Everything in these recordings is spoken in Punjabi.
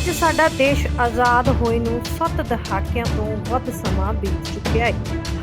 ਅੱਜ ਸਾਡਾ ਦੇਸ਼ ਆਜ਼ਾਦ ਹੋਏ ਨੂੰ 7 ਦਹਾਕਿਆਂ ਤੋਂ ਵੱਧ ਸਮਾਂ ਬੀਤ ਚੁੱਕਿਆ ਹੈ।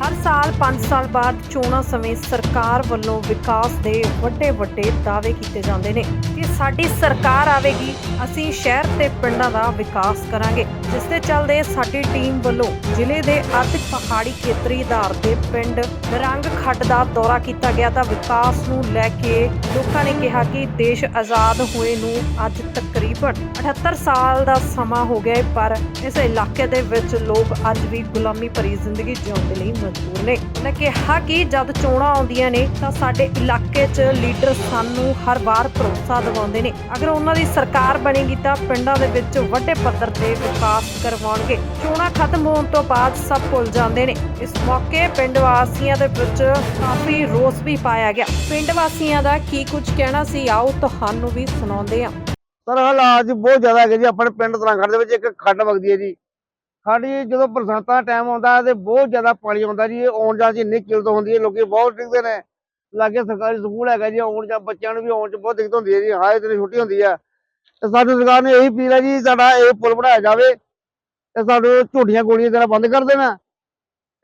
ਹਰ ਸਾਲ 5 ਸਾਲ ਬਾਅਦ ਚੋਣਾਂ ਸਮੇਂ ਸਰਕਾਰ ਵੱਲੋਂ ਵਿਕਾਸ ਦੇ ਵੱਡੇ ਵੱਡੇ ਦਾਅਵੇ ਕੀਤੇ ਜਾਂਦੇ ਨੇ ਕਿ ਸਾਡੀ ਸਰਕਾਰ ਆਵੇਗੀ, ਅਸੀਂ ਸ਼ਹਿਰ ਤੇ ਪਿੰਡਾਂ ਦਾ ਵਿਕਾਸ ਕਰਾਂਗੇ। ਜਿਸ ਦੇ ਚੱਲਦੇ ਸਾਡੀ ਟੀਮ ਵੱਲੋਂ ਜ਼ਿਲ੍ਹੇ ਦੇ ਅੱਧ ਪਹਾੜੀ ਖੇਤਰੀ ਆਧਾਰ ਤੇ ਪਿੰਡ ਨਰੰਗ ਖੱਡ ਦਾ ਦੌਰਾ ਕੀਤਾ ਗਿਆ ਤਾਂ ਵਿਕਾਸ ਨੂੰ ਲੈ ਕੇ ਲੋਕਾਂ ਨੇ ਕਿਹਾ ਕਿ ਦੇਸ਼ ਆਜ਼ਾਦ ਹੋਏ ਨੂੰ ਅੱਜ ਤਕਰੀਬਨ 78 ਸਾਲ ਦਾ ਸਮਾਂ ਹੋ ਗਿਆ ਪਰ ਇਸ ਇਲਾਕੇ ਦੇ ਵਿੱਚ ਲੋਕ ਅੱਜ ਵੀ ਗੁਲਾਮੀ ਭਰੀ ਜ਼ਿੰਦਗੀ ਜਿਉਣ ਦੇ ਲਈ ਮਜਬੂਰ ਨੇ। ਉਹਨਾਂ ਕਿਹਾ ਕਿ ਜਦ ਚੋਣਾਂ ਆਉਂਦੀਆਂ ਨੇ ਤਾਂ ਸਾਡੇ ਇਲਾਕੇ 'ਚ ਲੀਡਰ ਸਾਨੂੰ ਹਰ ਵਾਰ ਭਰੋਸਾ ਦਿਵਾਉਂਦੇ ਨੇ। ਅਗਰ ਉਹਨਾਂ ਦੀ ਸਰਕਾਰ ਬਣੇਗੀ ਤਾਂ ਪਿੰਡਾਂ ਦੇ ਵਿੱਚ ਵੱਡੇ ਪੱਧਰ ਤੇ ਵਿਕਾਸ ਕਰਵਾਉਣਗੇ। ਚੋਣਾਂ ਖਤਮ ਹੋਣ ਤੋਂ ਬਾਅਦ ਸਭ ਭੁੱਲ ਜਾਂਦੇ ਨੇ। ਇਸ ਮੌਕੇ ਪਿੰਡ ਵਾਸੀਆਂ ਦੇ ਵਿੱਚ ਕਾਫੀ ਰੋਸ ਵੀ ਪਾਇਆ ਗਿਆ। ਪਿੰਡ ਵਾਸੀਆਂ ਦਾ ਕੀ ਕੁਝ ਕਹਿਣਾ ਸੀ, ਆਓ ਤੁਹਾਨੂੰ ਵੀ ਸੁਣਾਉਂਦੇ ਹਾਂ। ਸਰ, ਹਾਲਾਤ ਬਹੁਤ ਜ਼ਿਆਦਾ ਹੈਗੇ ਜੀ। ਆਪਣੇ ਪਿੰਡ ਤਰਾਂਖੜ ਦੇ ਵਿੱਚ ਇੱਕ ਖੱਡ ਵਗਦੀ ਹੈ ਜੀ। ਸਾਡੀ ਜਦੋਂ ਬਰਸਾਤਾਂ ਦਾ ਟਾਈਮ ਆਉਂਦਾ ਤੇ ਬਹੁਤ ਜ਼ਿਆਦਾ ਪਾਣੀ ਆਉਂਦਾ ਜੀ, ਇਹ ਆਉਣ ਜਾਣ ਇੰਨੀ ਕਿਲਤ ਹੁੰਦੀ ਹੈ, ਲੋਕੀ ਬਹੁਤ ਡਿੱਗਦੇ ਨੇ। ਲਾਗੇ ਸਰਕਾਰੀ ਸਕੂਲ ਹੈਗਾ ਜੀ, ਆਉਣ ਜਾਂ ਬੱਚਿਆਂ ਨੂੰ ਵੀ ਆਉਣ 'ਚ ਬਹੁਤ ਦਿੱਕਤ ਹੁੰਦੀ ਹੈ ਜੀ ਹਾਏ ਤੇ ਛੁੱਟੀ ਹੁੰਦੀ ਹੈ। ਤੇ ਸਾਨੂੰ ਸਰਕਾਰ ਨੇ ਇਹੀ ਅਪੀਲ ਜੀ, ਸਾਡਾ ਇਹ ਪੁਲ ਬਣਾਇਆ ਜਾਵੇ ਤੇ ਸਾਨੂੰ ਝੂਠੀਆਂ ਗੋਲੀਆਂ ਦੇਣਾ ਬੰਦ ਕਰ ਦੇਣਾ।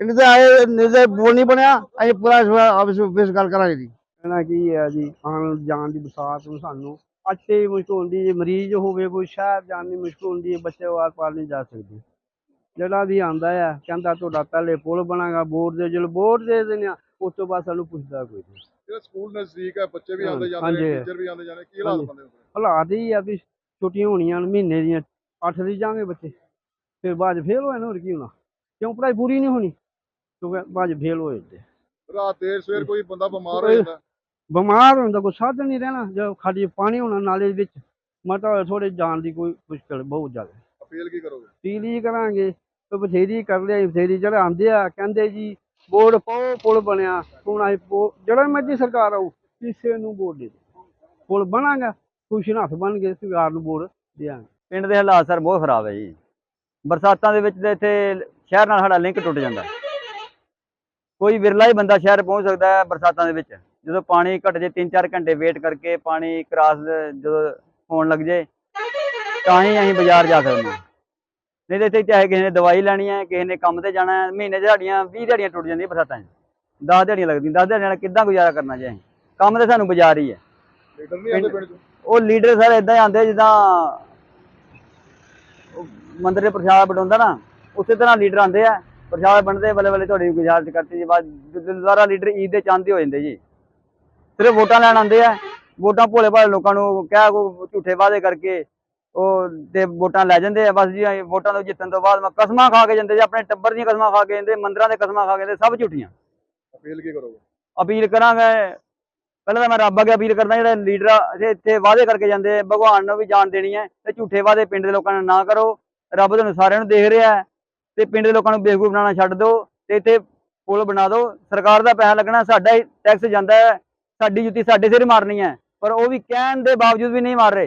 ਇਹਨਾਂ ਤੇ ਆਏ ਨਹੀਂ ਬੋਲ ਨਹੀਂ ਬਣਿਆ, ਅਸੀਂ ਪੂਰਾ ਇਸ ਇਸ ਗੱਲ ਕਰਾਂਗੇ ਜੀ। ਕਹਿਣਾ ਕੀ ਹੈ ਜੀ, ਆਉਣ ਜਾਣ ਦੀ ਬਰਸਾਤ ਨੂੰ ਸਾਨੂੰ ਅੱਛੇ ਮੁਸ਼ਕਲ ਹੁੰਦੀ ਹੈ ਮਰੀਜ਼ ਹੋਵੇ, ਕੋਈ ਸ਼ਹਿਰ ਜਾਣ ਦੀ ਮੁਸ਼ਕਲ ਹੁੰਦੀ ਹੈ, ਬੱਚੇ ਵਾਰ ਪਾਰ ਨਹੀਂ ਜਾ ਸਕਦੇ। ਜਿਹੜਾ ਵੀ ਆਂਦਾ ਹੈ ਕਹਿੰਦਾ ਤੁਹਾਡਾ ਪਹਿਲੇ ਪੁਲ ਬਣਾਗਾ ਬੋਰਡ ਦੇ ਜਦੋਂ ਬੋਰਡ ਦੇ ਦਿੰਦੇ ਆ ਉਸ ਤੋਂ ਬਾਅਦ ਸਾਨੂੰ ਪੁੱਛਦਾ ਕੋਈ ਨਹੀਂ। ਜਿਹੜਾ ਸਕੂਲ ਨਜ਼ਦੀਕ ਹੈ ਬੱਚੇ ਵੀ ਹਾਂ, ਆਉਂਦੇ ਜਾਂਦੇ ਨੇ। ਟੀਚਰ ਵੀ ਆਉਂਦੇ ਜਾਂਦੇ ਕੀ ਹਾਲਾਤ। ਬੰਦੇ? ਹਾਲਾਤ ਇਹ ਆ ਵੀ ਛੁੱਟੀਆਂ ਹੋਣੀਆਂ ਨੇ ਮਹੀਨੇ ਦੀਆਂ ਅੱਠ ਦੀ ਜਾਣਗੇ ਬੱਚੇ। ਫਿਰ ਬਾਅਦ ਫੇਲ ਹੋਏ ਨਾ ਹੋਰ ਕੀ ਹੋਣਾ? ਕਿਉਂ ਪੜ੍ਹਾਈ ਪੂਰੀ ਨਹੀਂ ਹੋਣੀ? ਕਿਉਂਕਿ ਬਾਅਦ ਫੇਲ ਹੋਏ ਤੇ ਰਾਤ ਦੇਰ ਸਵੇਰ ਕੋਈ ਬੰਦਾ ਬਿਮਾਰ ਹੋ ਜਾਂਦਾ। ਬਿਮਾਰ ਹੁੰਦਾ ਕੋਈ ਸਾਧਨ ਨਹੀਂ ਰਹਿਣਾ ਜਦ ਖਾਲੀ ਪਾਣੀ ਹੋਣਾ ਨਾਲੇ ਵਿੱਚ ਮਤਲਬ ਥੋੜੇ ਜਾਣ ਦੀ ਕੋਈ ਮੁਸ਼ਕਲ ਬਹੁਤ ਜ਼ਿਆਦਾ। ਅਪੀਲ ਕੀ ਕਰੋਗੇ? ਪੀਲੀ ਕਰਾਂਗੇ ਤੇ ਬਥੇਰੀ ਕਰ ਲਿਆ ਬਥੇਰੀ ਜਿਹੜਾ ਆਂਦੇ ਆ, ਕਹਿੰਦੇ ਜੀ, ਬੋਰਡ ਪਾਓ ਪੁਲ ਬਣਿਆ, ਹੁਣ ਅਸੀਂ ਜਿਹੜਾ ਮਰਜ਼ੀ ਸਰਕਾਰ ਆਊ, ਕਿਸੇ ਨੂੰ ਵੋਟ ਦੇ ਪੁਲ ਬਣਾਗਾ, ਖੁਸ਼ ਹੱਥ ਬਣ ਕੇ ਸਰਕਾਰ ਨੂੰ ਵੋਟ ਦਿਆਂਗੇ। ਪਿੰਡ ਦੇ ਹਾਲਾਤ ਸਰ ਬਹੁਤ ਖਰਾਬ ਹੈ ਜੀ। ਬਰਸਾਤਾਂ ਦੇ ਵਿੱਚ ਤੇ ਇੱਥੇ ਸ਼ਹਿਰ ਨਾਲ ਸਾਡਾ ਲਿੰਕ ਟੁੱਟ ਜਾਂਦਾ। ਕੋਈ ਵਿਰਲਾ ਹੀ ਬੰਦਾ ਸ਼ਹਿਰ ਪਹੁੰਚ ਸਕਦਾ ਹੈ ਬਰਸਾਤਾਂ ਦੇ ਵਿੱਚ। ਜਦੋਂ ਪਾਣੀ ਘਟ ਜੇ 3-4 ਘੰਟੇ ਵੇਟ ਕਰਕੇ ਪਾਣੀ ਕ੍ਰਾਸ ਜਦੋਂ ਹੋਣ ਲੱਗ ਜੇ, ਤਾਂ ਹੀ ਅਸੀਂ ਬਾਜ਼ਾਰ ਜਾ ਸਕਦੇ ਹਾਂ। ਨਹੀਂ ਤੇ ਇੱਥੇ ਚਾਹੇ ਕਿਸੇ ਨੇ ਦਵਾਈ ਲੈਣੀ ਹੈ ਕਿਸੇ ਨੇ ਕੰਮ ਤੇ ਜਾਣਾ ਹੈ ਮਹੀਨੇ ਦਿਹਾੜੀਆਂ 20 ਦਿਹਾੜੀਆਂ ਟੁੱਟ ਜਾਂਦੀਆਂ ਬਰਸਾਤਾਂ 'ਚ। 10 ਦਿਹਾੜੀਆਂ ਲੱਗਦੀਆਂ 10 ਦਿਹਾੜੀਆਂ ਨਾਲ ਕਿੱਦਾਂ ਗੁਜ਼ਾਰਾ ਕਰਨਾ ਜੇ ਕੰਮ ਤੇ ਸਾਨੂੰ ਬਾਜ਼ਾਰ ਹੀ ਹੈ। ਲੀਡਰ ਨਹੀਂ ਆਉਂਦੇ ਪਿੰਡ ਚ? ਉਹ ਲੀਡਰ ਸਰ ਇਦਾਂ ਆਉਂਦੇ ਜਿੱਦਾਂ ਮੰਦਰ ਦੇ ਪ੍ਰਸ਼ਾਦ ਬਟਾਉਂਦਾ ਨਾ ਉਸੇ ਤਰ੍ਹਾਂ ਲੀਡਰ ਆਉਂਦੇ ਆ। ਪ੍ਰਸ਼ਾਦ ਬਣਦੇ ਬੱਲੇ ਬੱਲੇ ਤੁਹਾਡੀ ਗੁਜ਼ਾਰਿਸ਼ ਕਰਤੀ ਜੀ ਬਾਅਦ ਦੁਬਾਰਾ ਲੀਡਰ ਈਦ ਦੇ ਚਾਂਦੇ ਹੋ ਜਾਂਦੇ ਜੀ। ਸਿਰਫ ਵੋਟਾਂ ਲੈਣ ਆਉਂਦੇ ਆ ਵੋਟਾਂ ਭੋਲੇ ਭਾਲੇ ਲੋਕਾਂ ਨੂੰ ਕਹਿ ਕੋ ਝੂਠੇ ਵਾਅਦੇ ਕਰਕੇ ਉਹ ਤੇ ਵੋਟਾਂ ਲੈ ਜਾਂਦੇ ਆ ਬਸ ਜੀ ਵੋਟਾਂ ਤੋਂ ਜਿੱਤਣ ਤੋਂ ਬਾਅਦ ਮੈਂ ਕਸਮਾਂ ਖਾ ਕੇ ਜਾਂਦੇ ਜੀ ਆਪਣੇ ਟੱਬਰ ਦੀਆਂ ਕਸਮਾਂ ਖਾ ਕੇ ਜਾਂਦੇ ਮੰਦਰਾਂ ਦੇ ਕਸਮਾਂ ਖਾ ਕੇ ਜਾਂਦੇ ਸਭ ਝੂਠੀਆਂ। ਅਪੀਲ ਕੀ ਕਰੋਗੇ? ਅਪੀਲ ਕਰਾਂਗੇ ਪਹਿਲਾਂ ਤਾਂ ਮੈਂ ਰੱਬ ਅੱਗੇ ਅਪੀਲ ਕਰਦਾ ਜਿਹੜੇ ਲੀਡਰ ਇੱਥੇ ਇੱਥੇ ਵਾਅਦੇ ਕਰਕੇ ਜਾਂਦੇ ਭਗਵਾਨ ਨੂੰ ਵੀ ਜਾਣ ਦੇਣੀ ਹੈ ਤੇ ਝੂਠੇ ਵਾਅਦੇ ਪਿੰਡ ਦੇ ਲੋਕਾਂ ਨਾਲ ਨਾ ਕਰੋ ਰੱਬ ਤੁਹਾਨੂੰ ਸਾਰਿਆਂ ਨੂੰ ਦੇਖ ਰਿਹਾ ਹੈ ਤੇ ਪਿੰਡ ਦੇ ਲੋਕਾਂ ਨੂੰ ਬੇਵਕੂਫ ਬਣਾਉਣਾ ਛੱਡ ਦਿਓ ਤੇ ਇੱਥੇ ਪੁਲ ਬਣਾ ਦਿਓ ਸਰਕਾਰ ਦਾ ਪੈਸਾ ਲੱਗਣਾ ਸਾਡਾ ਹੀ ਟੈਕਸ ਜਾਂਦਾ ਹੈ ਸਾਡੀ ਜੁੱਤੀ ਸਾਡੇ ਸਿਰ ਮਾਰਨੀ ਹੈ ਪਰ ਉਹ ਵੀ ਕਹਿਣ ਦੇ ਬਾਵਜੂਦ ਵੀ ਨਹੀਂ ਮਾਰ ਰਹੇ।